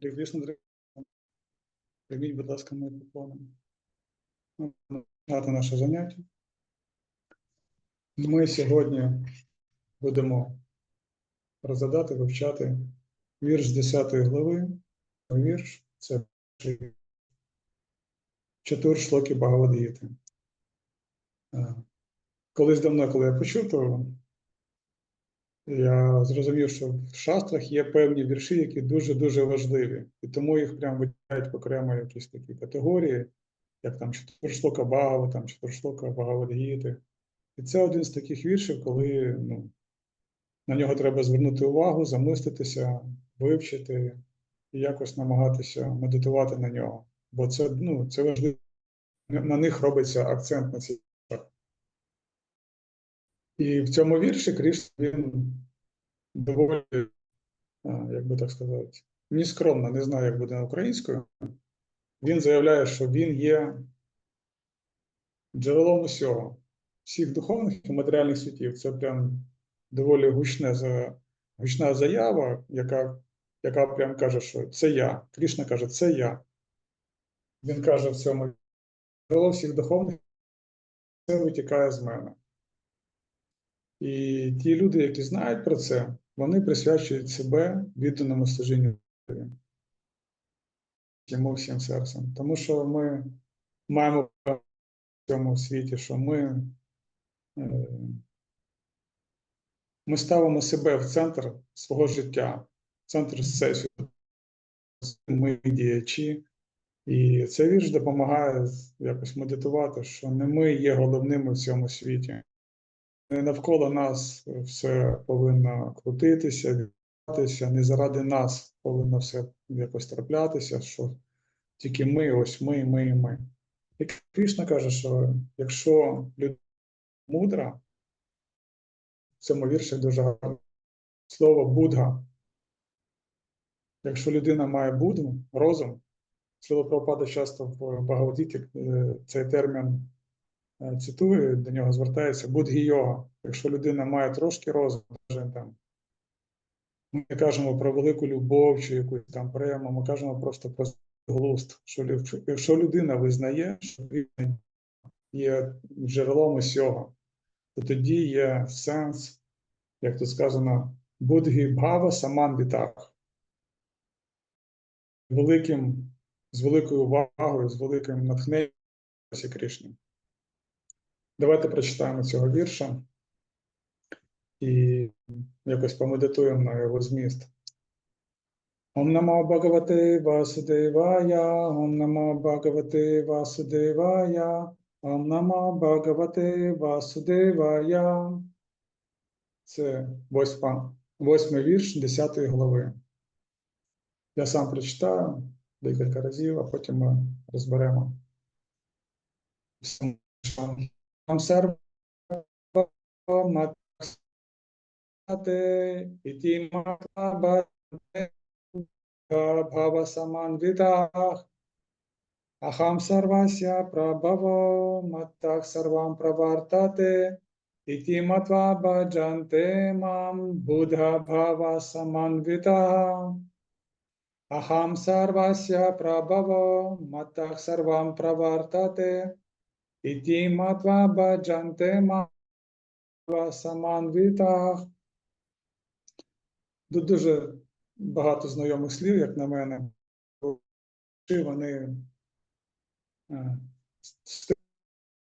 Кришна, прийміть, будь ласка, ми поклонимо. Починати наше заняття. Ми сьогодні будемо розглядати, вивчати вірш з 10 глави. Вірш це Чатур шлоки Багавадгіти. Е, Колись давно, коли я почув, то я зрозумів, що в шастрах є певні вірші, які дуже-дуже важливі. І тому їх прям виділяють окремо якісь такі категорії, як там Чатуршлока Багава, там Чатуршлока Багавадгіти. І це один з таких віршів, коли ну, на нього треба звернути увагу, замислитися, вивчити і якось намагатися медитувати на нього. Бо це, ну, це важливо. На них робиться акцент на ці. І в цьому вірші Крішна він доволі, як би так сказати, нескромно, не знаю, як буде українською. Він заявляє, що він є джерелом усього, всіх духовних і матеріальних світів. Це прям доволі гучне, гучна заява, яка, яка прям каже, що це я. Крішна каже, це я. Він каже в цьому джерело всіх духовних, це витікає з мене. І ті люди, які знають про це, вони присвячують себе відданому служінню йому всім серцем. Тому що ми маємо в цьому світі, що ми, е, ми ставимо себе в центр свого життя, в центр всесвіту. Ми діячі. І цей вірш допомагає якось медитувати, що не ми є головними в цьому світі. Не навколо нас все повинно крутитися, відбуватися, не заради нас повинно все якось траплятися, що тільки ми, ось ми, ми і ми. І Кришна каже, що якщо людина мудра, в цьому вірші дуже гарне слово Будга. Якщо людина має Будгу, розум, Прабхупада часто в Багавадіті е, цей термін е, цитує, до нього звертається будгі-йога. Якщо людина має трошки розуму, там, ми кажемо про велику любов чи якусь там прему, ми кажемо просто про глузд. Що якщо людина визнає, що він є джерелом усього, то тоді є сенс, як тут сказано, будгі бхава саман вітах. Великим, з великою увагою, з великим натхненням Кришні. Давайте прочитаємо цього вірша і якось помедитуємо на його зміст. Ом намо Бхагавате Васудевая, Ом намо Бхагавате Васудевая, Ом намо Бхагавате Васудевая. Це восьма, восьмий вірш 10 глави. Я сам прочитаю декілька разів, а потім ми розберемо. Там серва мате іті мата бхава саманвитах Ахам сарвася прабхаво маттах сарвам правартате іті матва баджанте мам будха бхава iti matva bhajante mava samanvitah. Тут дуже багато знайомих слів, як на мене. Вони е,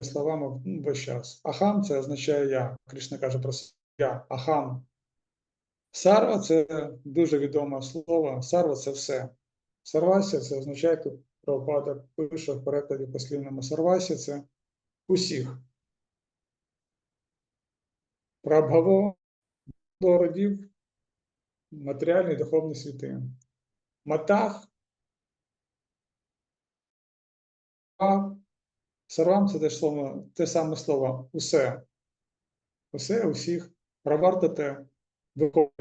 словами весь час. Ахам це означає я. Кришна каже про я. Ахам Сарва це дуже відоме слово. Сарва це все. Сарвася це означає тут Прабхупада пише в перекладі послівному Сарвася це усіх. Прабгаво до родів матеріальні і духовні світи. Матах. Сарвам це теж слово, те саме слово усе. Усе, усіх. Правартате виходить.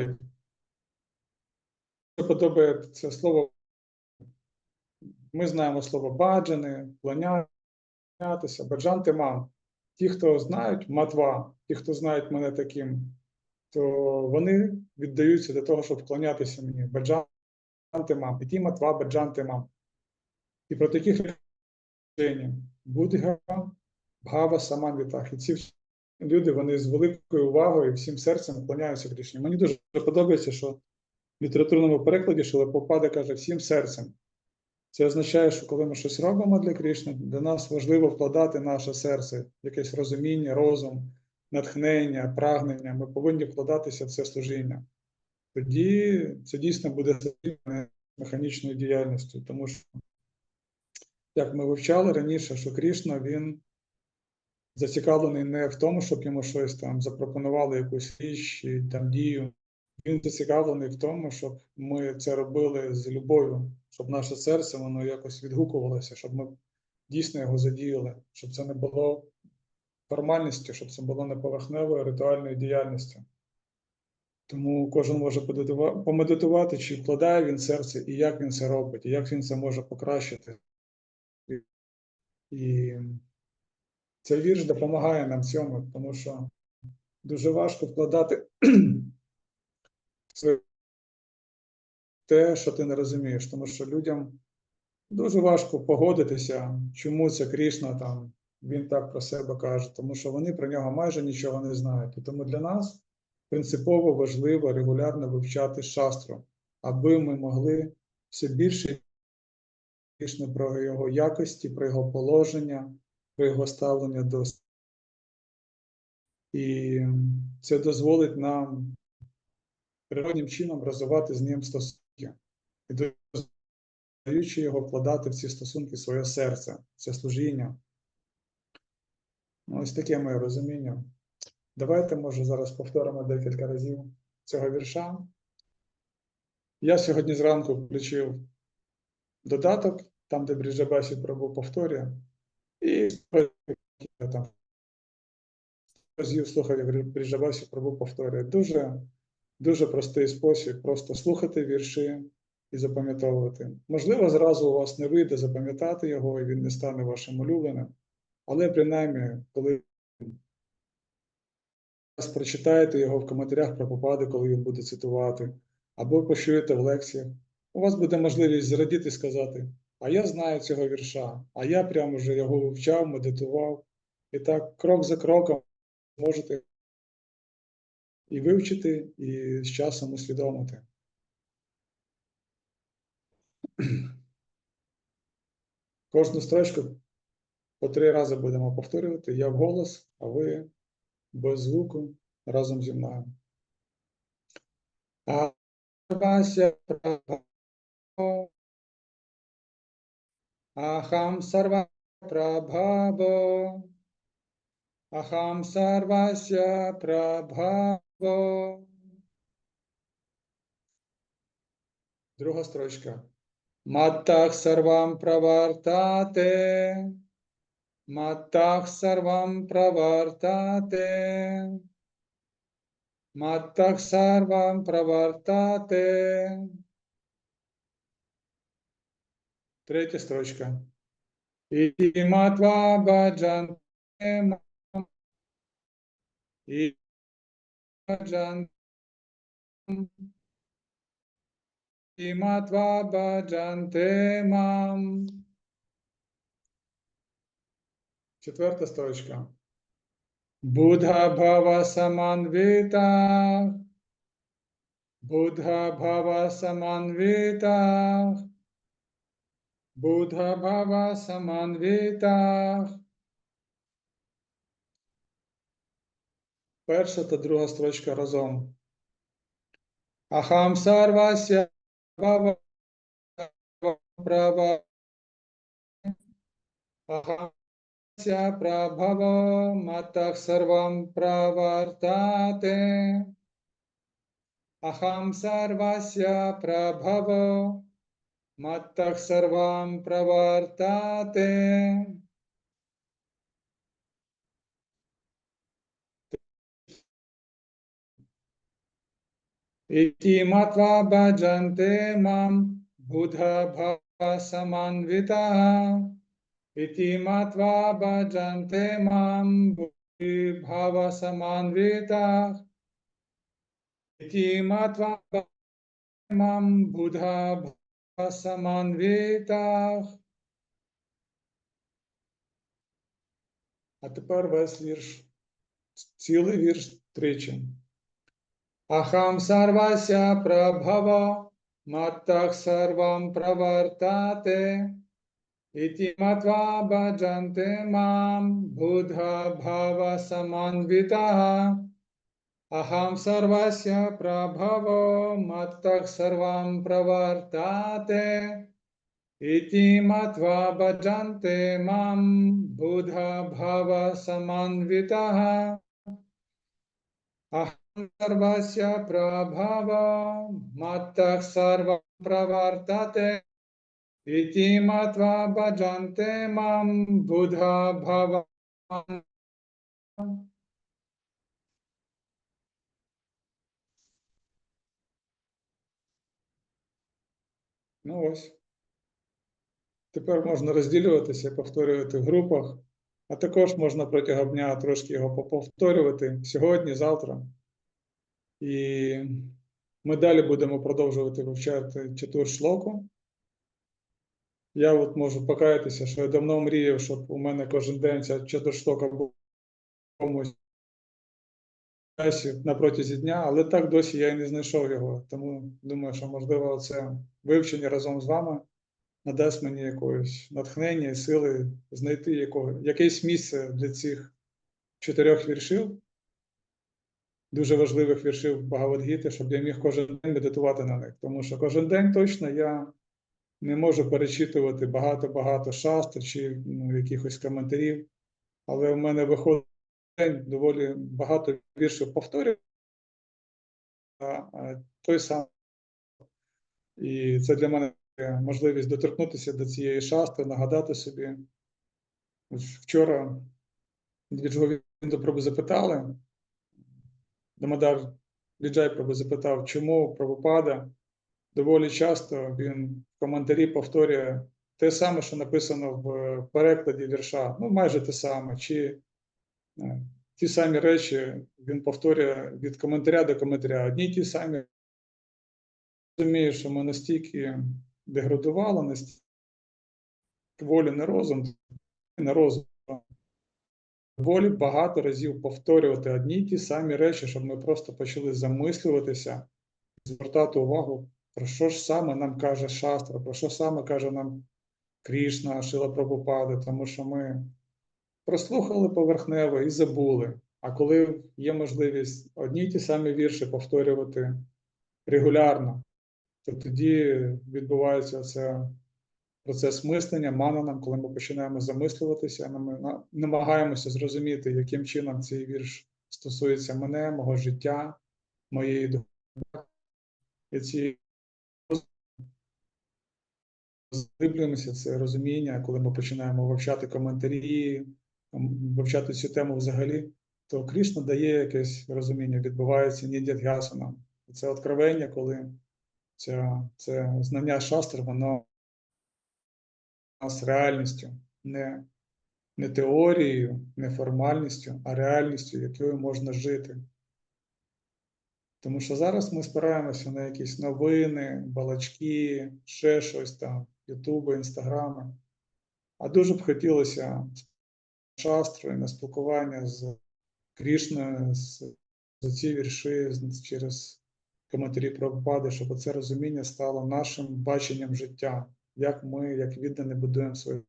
Мені подобається слово. Ми знаємо слово баджани, клонятися, баджанти мам. Ті, хто знають матва, ті, хто знають мене таким, то вони віддаються до того, щоб вклонятися мені. Баджан джантимам, іті матва джантимам. І про таких речень Будга, Бхава, Саманвітах. І ці люди вони з великою увагою всім серцем вклоняються Кришні. Мені дуже подобається, що в літературному перекладі Шилапопада каже всім серцем. Це означає, що коли ми щось робимо для Кришни, для нас важливо вкладати наше серце, якесь розуміння, розум, натхнення, прагнення. Ми повинні вкладатися в це служіння. Тоді це дійсно буде механічною діяльністю, тому що, як ми вивчали раніше, що Кришна він зацікавлений не в тому, щоб йому щось там запропонували якусь річ там дію. Він зацікавлений в тому, щоб ми це робили з любов'ю, щоб наше серце воно якось відгукувалося, щоб ми дійсно його задіяли, щоб це не було формальністю, щоб це було не поверхневою ритуальною діяльністю. Тому кожен може помедитувати, чи вкладає він серце, і як він це робить, і як він це може покращити. І- цей вірш допомагає нам цьому, тому що дуже важко вкладати те, що ти не розумієш, тому що людям дуже важко погодитися, чому це Крішна там, він так про себе каже, тому що вони про нього майже нічого не знають. І тому для нас принципово важливо регулярно вивчати шастру, аби ми могли все більше про його якості, про його положення, про його ставлення до і це дозволить нам природнім чином розвивати з ним стосунки, і дозволяючи його вкладати в ці стосунки своє серце, це служіння. Ну, Ось таке моє розуміння. Давайте, може, зараз повторимо декілька разів цього вірша. Я сьогодні зранку включив додаток, там, де Бріджабасі Прабу повторює, і там разів слухав, як Бріджабасі Прабу повторює. Дуже, дуже простий спосіб просто слухати вірші і запам'ятовувати. Можливо, зразу у вас не вийде запам'ятати його, і він не стане вашим улюбленим, але принаймні, коли прочитаєте його в коментарях про попади, коли він буде цитувати, або почуєте в лекціях, у вас буде можливість зрадіти і сказати: А я знаю цього вірша, а я прямо вже його вивчав, медитував. І так, крок за кроком можете і вивчити, і з часом усвідомити. Кожну строчку по три рази будемо повторювати. Я вголос, а ви без звуку разом зі мною. А Ахам Сарва Прабхаво, Ахам Сарвася Прабхаво. Друга строчка. Маттах сарвам правартате. Маттах сарвам правартате. Маттах сарвам правартате. Третя строчка. І матва баджанте. І баджан. І матва баджанте мам. Четверта строчка. Будха бхава саманвита. Будха бхава саманвита. Будха бхава саманвита. Перша та друга строчка разом. Ахам сарвася бхава права. Ахам ся прабхаво матах сарвам правартате. Ахам сарвася прабхаво матах сарвам правартате. Iti matva bhajante mam buddha bhava samanvita. Iti matva bhajante mam buddhi bhava samanvita. Iti matva bhajante mam buddha саманвітах. А тепер весь вірш, цілий вірш тричі. अहम सर्वस्य प्रभव, मत्तः सर्वं प्रवर्तते। इति मत्वा भजन्ते माँ बुध भवसमन्वितः अहं सर्वस्य प्रभव, मत्तः सर्वं प्रवर्तते। इति मत्वा भजन्ते माँ बुध भवसमन्वितः sarvasya prabhavo mattah sarvam pravartate iti matva bhajante mam buddha bhava Ну ось. Тепер можна розділюватися, повторювати в групах, а також можна протягом дня трошки його поповторювати сьогодні, завтра. І ми далі будемо продовжувати вивчати чатур шлоку. Я от можу покаятися, що я давно мріяв, щоб у мене кожен день ця чатуршлока була в якомусь часі на протязі дня, але так досі я і не знайшов його. Тому думаю, що можливо це вивчення разом з вами надасть мені якогось натхнення і сили знайти якого, якесь місце для цих чотирьох віршів, дуже важливих віршів Багавадгіти, щоб я міг кожен день медитувати на них. Тому що кожен день точно я не можу перечитувати багато-багато шастр чи ну, якихось коментарів, але в мене виходить день доволі багато віршів повторюю. Той самий. І це для мене можливість доторкнутися до цієї шасти, нагадати собі. Вчора від Прабу запитали, Дамодар Ліджай Прабу запитав, чому Прабхупада доволі часто він в коментарі повторює те саме, що написано в перекладі вірша, ну майже те саме, чи е, ті самі речі він повторює від коментаря до коментаря. Одні й ті самі розумію, що ми настільки деградували, настільки волі не розум, не розум. Волі багато разів повторювати одні й ті самі речі, щоб ми просто почали замислюватися, звертати увагу, про що ж саме нам каже Шастра, про що саме каже нам Крішна, Шила Прабхупада, тому що ми прослухали поверхнево і забули. А коли є можливість одні й ті самі вірші повторювати регулярно, то тоді відбувається це процес мислення, мананам, коли ми починаємо замислюватися, ми намагаємося зрозуміти, яким чином цей вірш стосується мене, мого життя, моєї духовності. І ці заглиблюємося, це розуміння, коли ми починаємо вивчати коментарі, вивчати цю тему взагалі, то Крішна дає якесь розуміння, відбувається нідядгясана. Це откровення, коли це, це знання шастр, воно нас реальністю, не, не теорією, не формальністю, а реальністю, якою можна жити. Тому що зараз ми спираємося на якісь новини, балачки, ще щось там, Ютуби, Інстаграми. А дуже б хотілося шастрою на спілкування з Крішною, з, за ці вірші через коментарі Прабхупади, щоб це розуміння стало нашим баченням життя, як ми, як віддані, будуємо свої.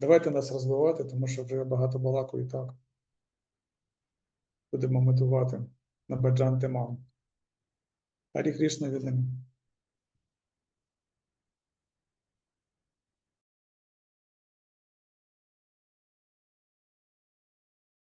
Давайте нас розвивати, тому що вже багато балаку і так. Будемо метувати на Баджан Темам. Харі Крішна віддані.